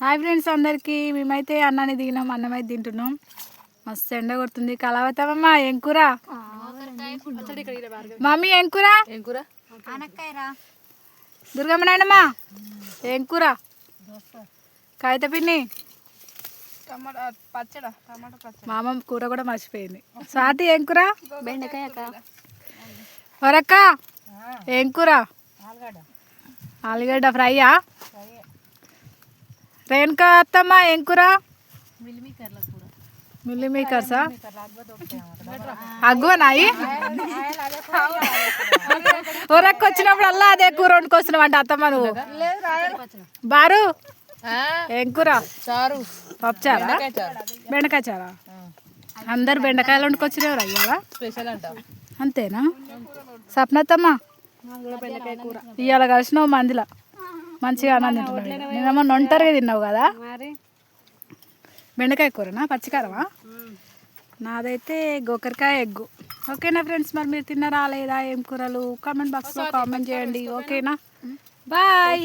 Hi friends అందరికీ. మేమైతే అన్నాన్ని దిగినాం అన్నం అయితే తింటున్నాం. మస్తు ఎండ కొడుతుంది. కలవతామమ్మా ఏం కూర మమ్మీ ఏం కూర దుర్గమ్మ నాయనమ్మా ఏం కూర కాగిత పిన్ని? టమాటా పచ్చడా టమాటా పచ్చడి. మా అమ్మ కూర కూడా మర్చిపోయింది. స్వాతి ఏం కూర బెండకాయ వరక్క? ఏం కూర ఆలుగడ్డ. ఆలుగడ్డ ఫ్రైయా? రేణుకా అత్తమ్మ ఏం కూర? మిల్లిమీకర్ల కూర. మిల్లీ మేకర్సా అగ్గువనాయి ఊరక్క వచ్చినప్పుడల్లా అదే కూర వండుకొస్తున్నావు అంటే అత్తమ్మ నువ్వు. బారు ఏం కూర? చారు. పప్పుచారా? బెండకాయ చారా. అందరు బెండకాయలు వండుకొచ్చినవారు అయ్యావా? స్పెషల్ అంట. అంతేనా? సప్నత్తమ్మ ఇవాళ కలిసినావు మందిలో. మంచిగా అన్నం తింటున్నావు నేనేమో నొంటరిగా తిన్నావు కదా? బెండకాయ కూరనా? పచ్చికారమా? నాదైతే గోకరకాయ ఎగ్గు. ఓకేనా ఫ్రెండ్స్? మరి మీరు తిన్నారా లేదా? ఏం కూరలు? కామెంట్ బాక్స్లో కామెంట్ చేయండి. ఓకేనా? బాయ్.